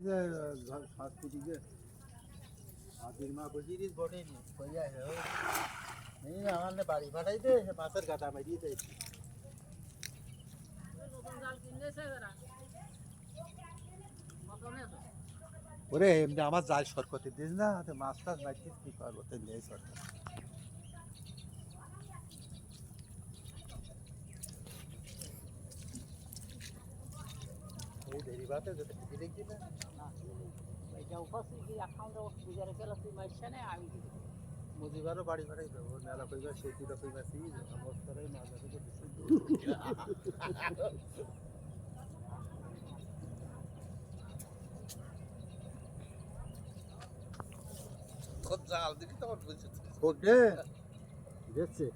যে সংস্কৃতিকে হাতির মা বুঝিয়ে বটে নি কইয়া হে নেই আমার না বাড়ি পাঠাই দে সে মাছের গাদা মারিয়ে দে ওরে এমনি আমার জাল সরকতে দিস না তো মাছ টাছ মারছিস কি করবো তো নেই সরকত যেতে টিকে মুজিবারও বাড়ি দেবো মেলা কইবা সেতুটা কইবা সি অবস্থারাই মাছ আছে খুব জাল বুঝছি দে। দেখছে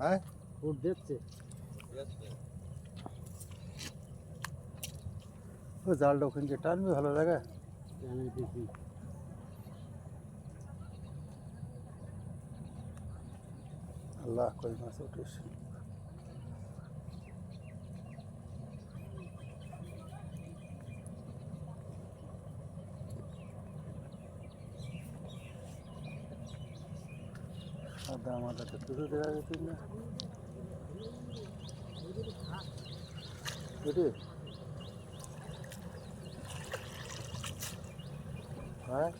হ্যাঁ ফুট দেখছে ও জালটা ওখানে যে টানবে ভালো লাগে? আল্লাহ কই মাছ উঠিস সাদা মাথাটা তুলে দেওয়া গেছে না? All right.